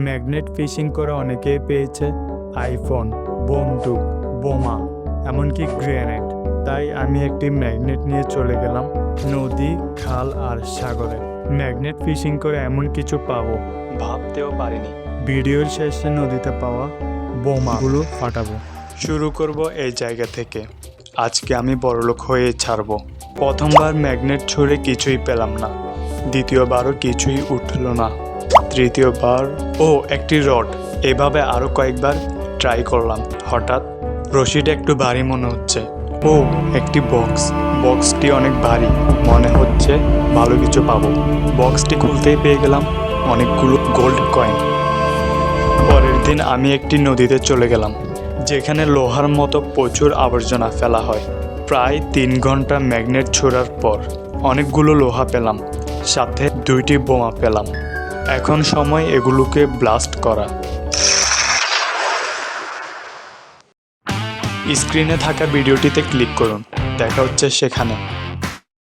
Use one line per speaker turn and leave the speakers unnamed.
Magnet fishing করে অনেকেই পেয়েছে আইফোন, বন্দুক, বোমা, এমনকি গ্রেনেড। তাই আমি একটি ম্যাগনেট নিয়ে চলে গেলাম নদী, খাল আর সাগরে। ম্যাগনেট ফিশিং করে এমন কিছু পাবো ভাবতেও পারিনি। ভিডিওর শেষে নদীতে পাওয়া বোমাগুলো ফাটাবো। শুরু করব এই জায়গা থেকে। আজকে আমি বড়লোক হয়ে ছাড়বো। প্রথমবার ম্যাগনেট ছুঁড়ে কিছুই পেলাম না। দ্বিতীয়বারও কিছুই উঠল না। তৃতীয়বার ও একটি রড। এভাবে আরও কয়েকবার ট্রাই করলাম। হঠাৎ রশিটা একটু ভারী মনে হচ্ছে। ও, একটি বক্স বক্সটি অনেক ভারী। মনে হচ্ছে ভালো কিছু পাবো। বক্সটি খুলতেই পেয়ে গেলাম অনেকগুলো গোল্ড কয়েন পরের দিন আমি একটি নদীতে চলে গেলাম, যেখানে লোহার মতো প্রচুর আবর্জনা ফেলা হয়। প্রায় তিন ঘণ্টা ম্যাগনেট ছোড়ার পর অনেকগুলো লোহা পেলাম, সাথে দুইটি বোমা পেলাম। এখন সময় এগুলোকে ব্লাস্ট করা। স্ক্রিনে থাকা ভিডিওটিতে ক্লিক করুন। দেখা হচ্ছে সেখানে।